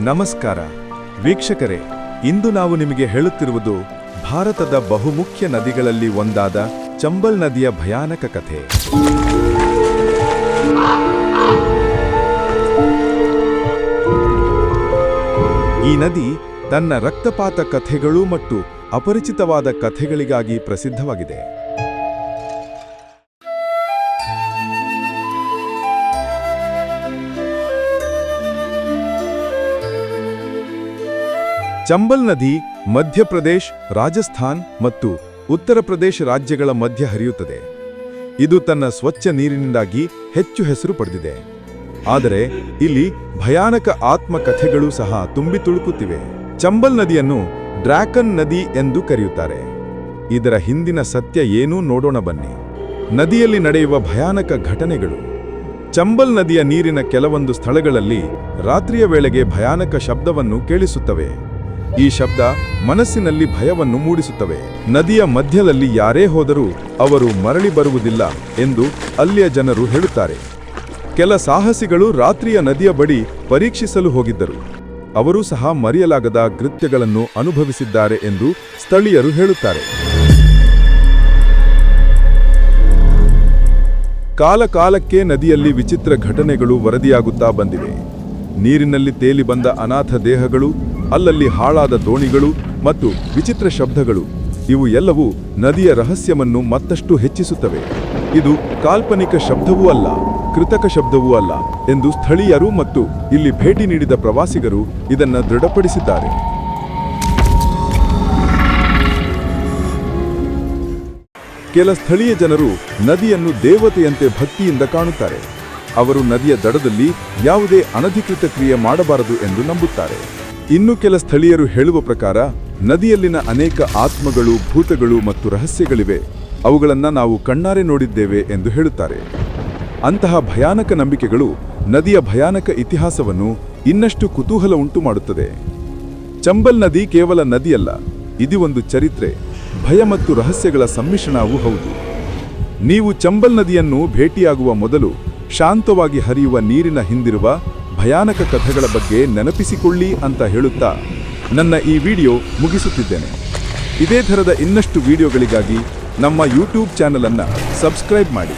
ನಮಸ್ಕಾರ. ವೀಕ್ಷಕರೇ, ಇಂದು ನಾವು ನಿಮಗೆ ಹೇಳುತ್ತಿರುವುದು ಭಾರತದ ಬಹುಮುಖ್ಯ ನದಿಗಳಲ್ಲಿ ಒಂದಾದ ಚಂಬಲ್ ನದಿಯ ಭಯಾನಕ ಕಥೆ. ಈ ನದಿ ತನ್ನ ರಕ್ತಪಾತ ಕಥೆಗಳು ಮತ್ತು ಅಪರಿಚಿತವಾದ ಕಥೆಗಳಿಗಾಗಿ ಪ್ರಸಿದ್ಧವಾಗಿದೆ. ಚಂಬಲ್ ನದಿ ಮಧ್ಯಪ್ರದೇಶ್ ರಾಜಸ್ಥಾನ್ ಮತ್ತು ಉತ್ತರ ಪ್ರದೇಶ ರಾಜ್ಯಗಳ ಮಧ್ಯ ಹರಿಯುತ್ತದೆ. ಇದು ತನ್ನ ಸ್ವಚ್ಛ ನೀರಿನಿಂದಾಗಿ ಹೆಚ್ಚು ಹೆಸರು ಪಡೆದಿದೆ. ಆದರೆ ಇಲ್ಲಿ ಭಯಾನಕ ಆತ್ಮಕಥೆಗಳು ಸಹ ತುಂಬಿ ತುಳುಕುತ್ತಿವೆ. ಚಂಬಲ್ ನದಿಯನ್ನು ಡ್ರ್ಯಾಕನ್ ನದಿ ಎಂದು ಕರೆಯುತ್ತಾರೆ. ಇದರ ಹಿಂದಿನ ಸತ್ಯ ಏನೂ ನೋಡೋಣ ಬನ್ನಿ. ನದಿಯಲ್ಲಿ ನಡೆಯುವ ಭಯಾನಕ ಘಟನೆಗಳು. ಚಂಬಲ್ ನದಿಯ ನೀರಿನ ಕೆಲವೊಂದು ಸ್ಥಳಗಳಲ್ಲಿ ರಾತ್ರಿಯ ವೇಳೆಗೆ ಭಯಾನಕ ಶಬ್ದವನ್ನು ಕೇಳಿಸುತ್ತವೆ. ಈ ಶಬ್ದ ಮನಸ್ಸಿನಲ್ಲಿ ಭಯವನ್ನು ಮೂಡಿಸುತ್ತವೆ. ನದಿಯ ಮಧ್ಯದಲ್ಲಿ ಯಾರೇ ಹೋದರೂ ಅವರು ಮರಳಿ ಬರುವುದಿಲ್ಲ ಎಂದು ಅಲ್ಲಿಯ ಜನರು ಹೇಳುತ್ತಾರೆ. ಕೆಲ ಸಾಹಸಿಗಳು ರಾತ್ರಿಯ ನದಿಯ ಬಳಿ ಪರೀಕ್ಷಿಸಲು ಹೋಗಿದ್ದರು. ಅವರೂ ಸಹ ಮರೆಯಲಾಗದ ಕೃತ್ಯಗಳನ್ನು ಅನುಭವಿಸಿದ್ದಾರೆ ಎಂದು ಸ್ಥಳೀಯರು ಹೇಳುತ್ತಾರೆ. ಕಾಲಕಾಲಕ್ಕೆ ನದಿಯಲ್ಲಿ ವಿಚಿತ್ರ ಘಟನೆಗಳು ವರದಿಯಾಗುತ್ತಾ ಬಂದಿವೆ. ನೀರಿನಲ್ಲಿ ತೇಲಿ ಬಂದ ಅನಾಥ ದೇಹಗಳು ಅಲ್ಲಲ್ಲಿ ಹಾಳಾದ ದೋಣಿಗಳು ಮತ್ತು ವಿಚಿತ್ರ ಶಬ್ದಗಳು. ಇವು ಎಲ್ಲವೂ ನದಿಯ ರಹಸ್ಯವನ್ನು ಮತ್ತಷ್ಟು ಹೆಚ್ಚಿಸುತ್ತವೆ. ಇದು ಕಾಲ್ಪನಿಕ ಶಬ್ದವೂ ಅಲ್ಲ, ಕೃತಕ ಶಬ್ದವೂ ಅಲ್ಲ ಎಂದು ಸ್ಥಳೀಯರು ಮತ್ತು ಇಲ್ಲಿ ಭೇಟಿ ನೀಡಿದ ಪ್ರವಾಸಿಗರು ಇದನ್ನು ದೃಢಪಡಿಸಿದ್ದಾರೆ. ಕೆಲ ಸ್ಥಳೀಯ ಜನರು ನದಿಯನ್ನು ದೇವತೆಯಂತೆ ಭಕ್ತಿಯಿಂದ ಕಾಣುತ್ತಾರೆ. ಅವರು ನದಿಯ ದಡದಲ್ಲಿ ಯಾವುದೇ ಅನಧಿಕೃತ ಕ್ರಿಯೆ ಮಾಡಬಾರದು ಎಂದು ನಂಬುತ್ತಾರೆ. ಇನ್ನು ಕೆಲ ಸ್ಥಳೀಯರು ಹೇಳುವ ಪ್ರಕಾರ, ನದಿಯಲ್ಲಿನ ಅನೇಕ ಆತ್ಮಗಳು, ಭೂತಗಳು ಮತ್ತು ರಹಸ್ಯಗಳಿವೆ. ಅವುಗಳನ್ನು ನಾವು ಕಣ್ಣಾರೆ ನೋಡಿದ್ದೇವೆ ಎಂದು ಹೇಳುತ್ತಾರೆ. ಅಂತಹ ಭಯಾನಕ ನಂಬಿಕೆಗಳು ನದಿಯ ಭಯಾನಕ ಇತಿಹಾಸವನ್ನು ಇನ್ನಷ್ಟು ಕುತೂಹಲ ಉಂಟು ಮಾಡುತ್ತದೆ ಚಂಬಲ್ ನದಿ ಕೇವಲ ನದಿಯಲ್ಲ, ಇದು ಒಂದು ಚರಿತ್ರೆ, ಭಯ ಮತ್ತು ರಹಸ್ಯಗಳ ಸಮ್ಮಿಶ್ರಣವೂ ಹೌದು. ನೀವು ಚಂಬಲ್ ನದಿಯನ್ನು ಭೇಟಿಯಾಗುವ ಮೊದಲು ಶಾಂತವಾಗಿ ಹರಿಯುವ ನೀರಿನ ಹಿಂದಿರುವ ಭಯಾನಕ ಕಥೆಗಳ ಬಗ್ಗೆ ನೆನಪಿಸಿಕೊಳ್ಳಿ ಅಂತ ಹೇಳುತ್ತಾ ನನ್ನ ಈ ವಿಡಿಯೋ ಮುಗಿಸುತ್ತಿದ್ದೇನೆ. ಇದೇ ಥರದ ಇನ್ನಷ್ಟು ವಿಡಿಯೋಗಳಿಗಾಗಿ ನಮ್ಮ ಯೂಟ್ಯೂಬ್ ಚಾನಲನ್ನು ಸಬ್ಸ್ಕ್ರೈಬ್ ಮಾಡಿ.